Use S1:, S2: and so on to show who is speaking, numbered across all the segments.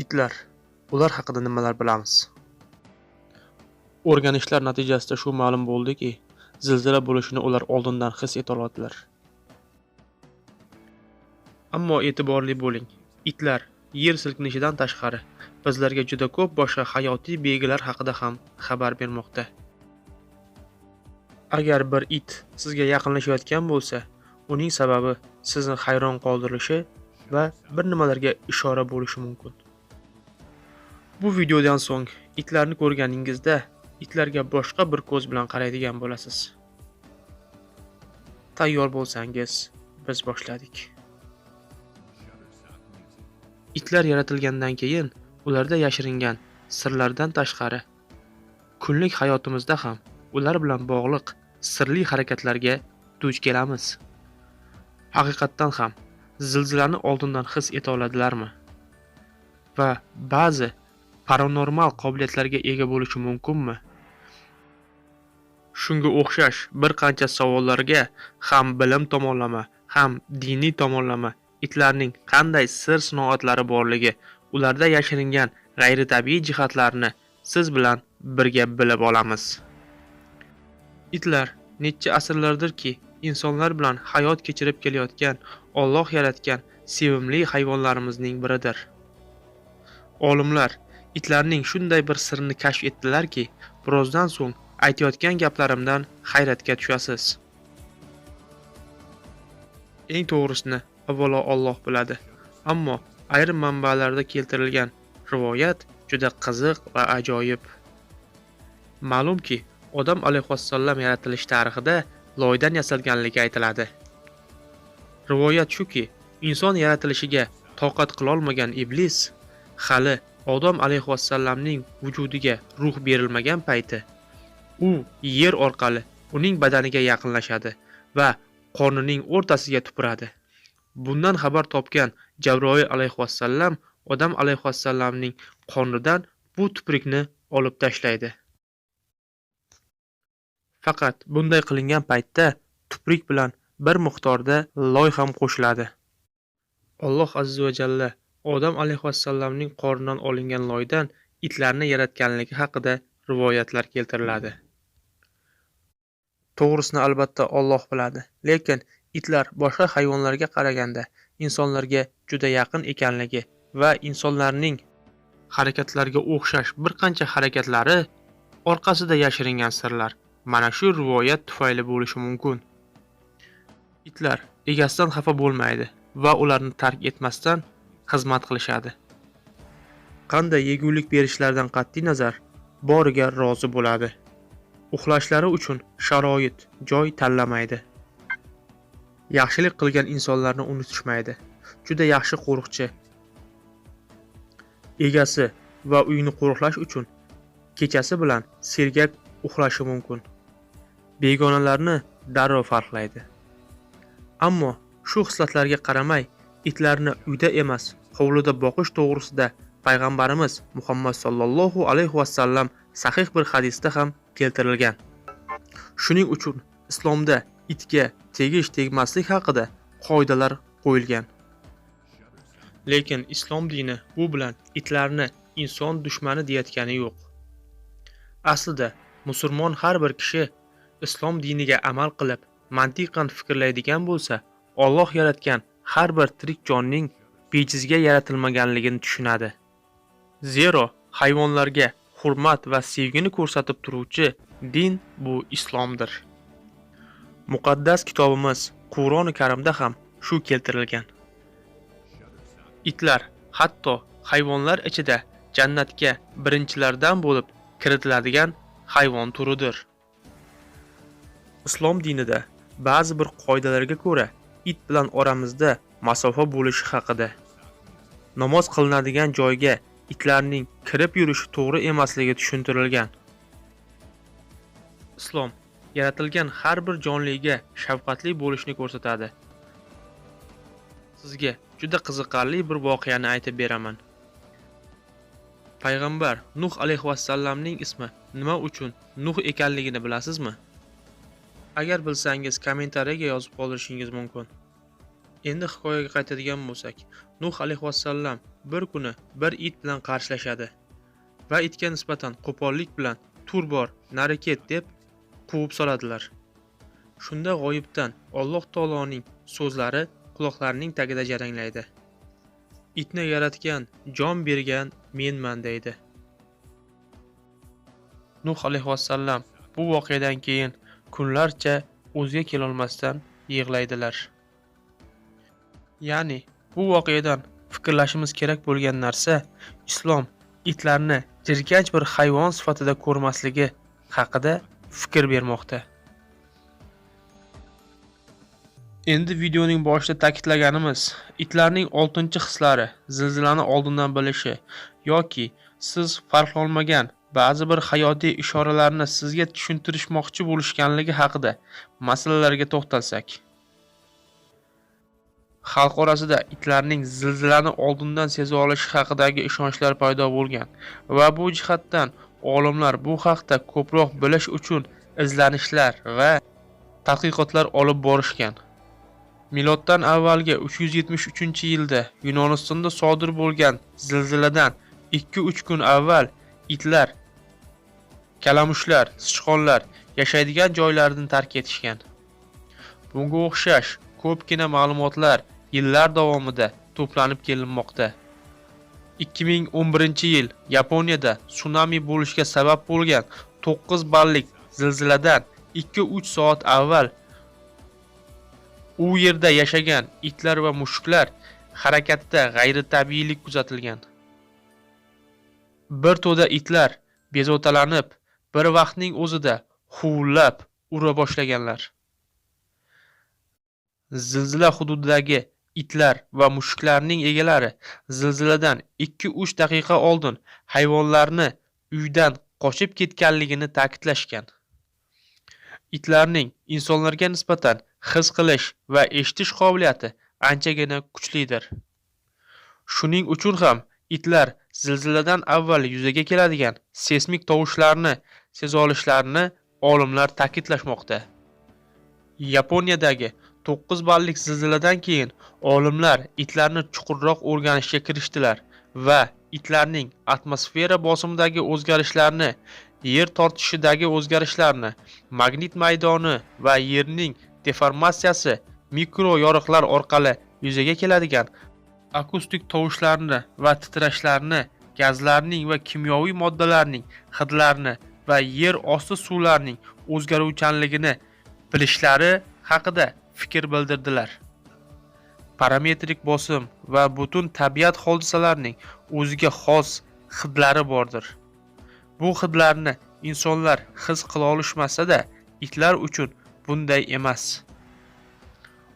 S1: Itlar. Ular haqida nimalar bilamiz? O'rganishlar natijasida shu ma'lum bo'ldiki, zilzila bo'lishini ular oldindan his eta oladilar. Ammo e'tiborli bo'ling. Itlar yer silkinishidan tashqari bizlarga juda ko'p boshqa hayotiy belgilar haqida ham xabar bermoqda. Agar bir it sizga yaqinlashayotgan bo'lsa, uning sababi sizni hayron qoldirishi va bir nimalarga ishora bo'lishi mumkin. Bu videodan so'ng itlarni ko'rganingizda itlarga boshqa bir ko'z bilan qaraydigan bo'lasiz. Tayyor bo'lsangiz, biz boshladik. Itlar yaratilgandan keyin ularda yashiringan sirlardan tashqari kunlik hayotimizda ham ular bilan bog'liq sirli harakatlarga duch kelamiz. Haqiqatdan ham zilzilani oldindan his eta oladilarmi? Va ba'zi paranormal qobiliyatlarga ega bo'lishi mumkinmi? Shunga o'xshash bir qancha savollarga ham bilim tomonlama, ham diniy tomonlama itlarning qanday sir sinoatlari borligi, ularda yashiringan g'ayritabiiy jihatlarni siz bilan birga bilib olamiz. Itlar necha asrlardirki insonlar bilan hayot kechirib kelayotgan Alloh yaratgan sevimli hayvonlarimizning biridir. Olimlar itlarning shunday bir sirini kashf etdilarki, birozdan so'ng aytayotgan gaplarimdan hayratga tushasiz. Eng to'g'risini avvalo Alloh biladi. Ammo ayrim manbalarda keltirilgan rivoyat juda qiziq va ajoyib. Ma'lumki, odam alayhissalom yaratilish tarixida loydan yasalganligi aytiladi. Rivoyat shuki, inson yaratilishiga toqat qilolmagan iblis hali Odam alayhissalomning vujudiga ruh berilmagan payti u yer orqali uning badaniga yaqinlashadi va qornining o'rtasiga tupuradi. Bundan xabar topgan Jabroil alayhissalom odam alayhissalomning qornidan bu tuprikni olib tashlaydi. Faqat bunday qilingan paytda tuprik bilan bir miqdorda loy ham qo'shiladi. Alloh azza va jalla Odam alayhissalomning qornidan olingan loydan itlarni yaratganligi haqida rivoyatlar keltiriladi. To'g'risini albatta Alloh biladi, lekin itlar boshqa hayvonlarga qaraganda insonlarga juda yaqin ekanligi va insonlarning harakatlariga o'xshash bir qancha harakatlari orqasida yashiringan sirlar mana shu rivoyat tufayli bo'lishi mumkin. Itlar egasidan xafa bo'lmaydi va ularni tark etmasdan xizmat qilishadi. Qanday yegulik berishlaridan qat'iy nazar boriga rozi bo'ladi. Uxlashlari uchun sharoit, joy tanlamaydi. Yaxshilik qilgan insonlarni unutishmaydi. Juda yaxshi qo'riqchi. Egasi va uyni qo'riqlash uchun kechasi bilan sergak uxlashi mumkin. Begonalarni darrov farqlaydi. Ammo shu xislatlarga qaramay, itlarni uyda emas, hovlida boqish to'g'risida payg'ambarimiz Muhammad sallallohu alayhi vasallam sahih bir hadisda ham keltirilgan. Shuning uchun islomda itga tegish tegmaslik haqida qoidalar qo'yilgan. Lekin islom dini bu bilan itlarni inson dushmani deyayotgani yo'q. Aslida musulmon har bir kishi islom diniga amal qilib, mantiqan fikrlaydigan bo'lsa, Alloh yaratgan har bir tirik jonning bejizga yaratilmaganligini tushunadi. Zero hayvonlarga hurmat va sevgini ko'rsatib turuvchi din bu islomdir. Muqaddas kitobimiz Qur'oni Karimda ham shu keltirilgan. Itlar hatto hayvonlar ichida jannatga birinchilardan bo'lib kiritiladigan hayvon turidir. Islom dinida ba'zi bir qoidalarga ko'ra it bilan oramizda masofa bo'lishi haqida namoz qilinadigan joyga itlarning kirib yurishi to'g'ri emasligi tushuntirilgan. Islom yaratilgan har bir jonliga shafqatli bo'lishni ko'rsatadi. Sizga juda qiziqarli bir voqeani aytib beraman. Payg'ambar Nuh alayhi vasallamning ismi nima uchun Nuh ekanligini bilasizmi? Agar bilsangiz kommentariyaga yozib qoldirishingiz mumkin. Endi hikoyaga qaytadigan bo'lsak, Nuh alayhissalom bir kuni bir it bilan qarshilashadi va itga nisbatan qo'pollik bilan "Tur bor, nari ket" deb quvib soladilar. Shunda g'oyibdan Alloh taoloning so'zlari quloqlarining tagida jaranglaydi. Itni yaratgan, jon bergan menman deydi. Nuh alayhissalom bu voqeadan keyin kunlarcha o'ziga kelolmasdan yig'laydilar. Ya'ni bu voqeadan fikrlashimiz kerak bo'lgan narsa islom itlarni jirkanch bir hayvon sifatida ko'rmasligi haqida fikr bermoqda. Endi videoning boshida ta'kidlaganimiz itlarning 6-hislari zilzilani oldindan bilishi yoki siz farqlolmagan ba'zi bir hayotiy ishoralarni sizga tushuntirishmoqchi bo'lishganligi haqida masalalarga to'xtalsak. Xalq orasida itlarning zilzilani oldindan seza olishi haqidagi ishonchlar paydo bo'lgan va bu jihatdan olimlar bu haqda ko'proq bilish uchun izlanishlar va tadqiqotlar olib borishgan. Miloddan avvalgi 373-yilda Yunonistonda sodir bo'lgan zilziladan 2-3 kun avval itlar, kalamushlar, sichqonlar yashaydigan joylarini tark etishgan. Bunga o'xshash ko'pgina ma'lumotlar yillar davomida to'planib kelinmoqda. 2011-yil Yaponiyada tsunami bo'lishga sabab bo'lgan 9 ballik zilziladan 2-3 soat avval u yerda yashagan itlar va mushuklar harakatida g'ayritabiiylik kuzatilgan. Bir to'da itlar bezovtalanib, bir vaqtning o'zida huvillab ura boshlaganlar. Zilzila hududidagi itlar va mushuklarning egalari zilziladan 2-3 daqiqa oldin hayvonlarni uydan qochib ketganligini ta'kidlashgan. Itlarning insonlarga nisbatan his qilish va eshitish qobiliyati anchagina kuchlidir. Shuning uchun ham itlar zilziladan avval yuzaga keladigan seysmik tovushlarni seza olishlarini olimlar ta'kidlashmoqda. Yaponiyadagi 9 ballik zilziladan keyin olimlar itlarni chuqurroq o'rganishga kirishdilar va itlarning atmosfera bosimidagi o'zgarishlarni, yer tortishidagi o'zgarishlarni, magnit maydoni va yerning deformatsiyasi mikro yoriqlar orqali yuzaga keladigan akustik tovushlarni va titrashlarni, gazlarning va kimyoviy moddalarning hidlarini va yer osti suvlarining o'zgaruvchanligini bilishlari haqida fikr bildirdilar. Parametrik bosim va butun tabiat hodisalarining o'ziga xos hidlari bordir. Bu hidlarni insonlar his qila olishmasa-da, itlar uchun bunday emas.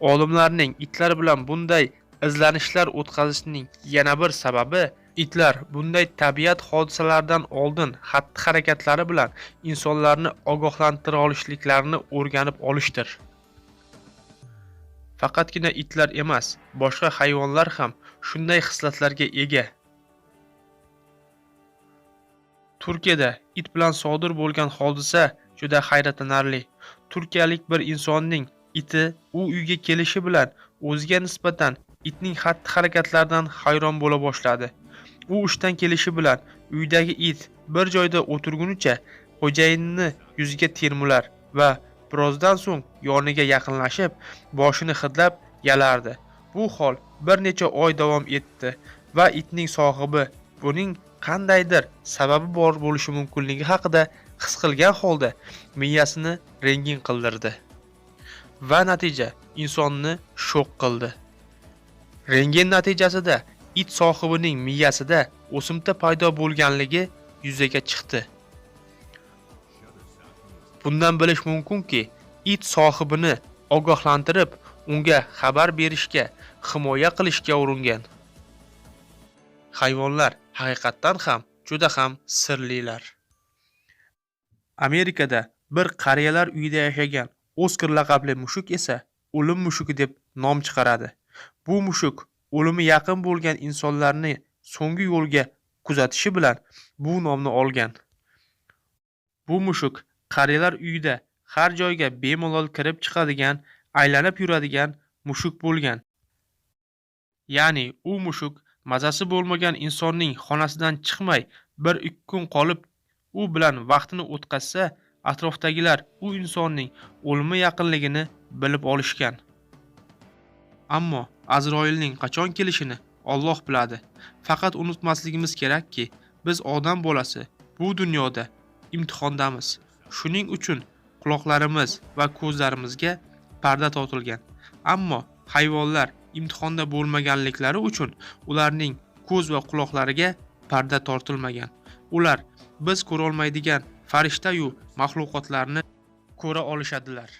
S1: Olimlarning itlar bilan bunday izlanishlar o'tkazishning yana bir sababi itlar bunday tabiat hodisalaridan oldin xatti-harakatlari bilan insonlarni ogohlantira olishliklarini o'rganib olishdir. Faqatgina itlar emas, boshqa hayvonlar ham shunday xislatlarga ega. Turkiyada it bilan sodir bo'lgan hodisa juda hayratlanarli. Turkiyalik bir insonning iti u uyga kelishi bilan o'ziga nisbatan itning xatti-harakatlaridan hayron bo'la boshladi. U ishdan kelishi bilan uydagi it bir joyda o'tirgunicha xo'jayinini yuziga termular va birozdan so'ng yoniga yaqinlashib, boshini hidlab yalardi. Bu hol bir necha oy davom etdi va itning sohibi buning qandaydir sababi bor bo'lishi mumkinligi haqida his qilgan holda miyasini rengin qildirdi va natija insonni shok qildi. Rengen natijasida it sohibining miyasida o'simta paydo bo'lganligi yuzaga chiqdi. Bundan bilish mumkinki, it sohibini ogohlantirib, unga xabar berishga, himoya qilishga uringan. Hayvonlar haqiqatdan ham juda ham sirlilar. Amerikada bir qariyalar uyida yashagan Oskar laqabli mushuk esa o'lim mushugi deb nom chiqaradi. Bu mushuk o'limi yaqin bo'lgan insonlarni so'nggi yo'lga kuzatishi bilan bu nomni olgan. Bu mushuk qariyalar uyida har joyga bemalol kirib chiqadigan, aylanib yuradigan mushuk bo'lgan. ya'ni u mushuk mazasi bo'lmagan insonning xonasidan chiqmay bir ikki kun qolib u bilan vaqtini o'tkazsa atrofdagilar u insonning o'limi yaqinligini bilib olishgan ammo azroilning qachon kelishini Alloh biladi. Faqat unutmasligimiz kerakki biz odam bolasi bu dunyoda imtihondamiz. Shuning uchun quloqlarimiz va ko'zlarimizga parda tortilgan. Ammo hayvonlar imtihonda bo'lmaganliklari uchun ularning ko'z va quloqlariga parda tortilmagan. Ular biz ko'rolmaydigan farishtayu maxluqotlarni ko'ra olishadilar.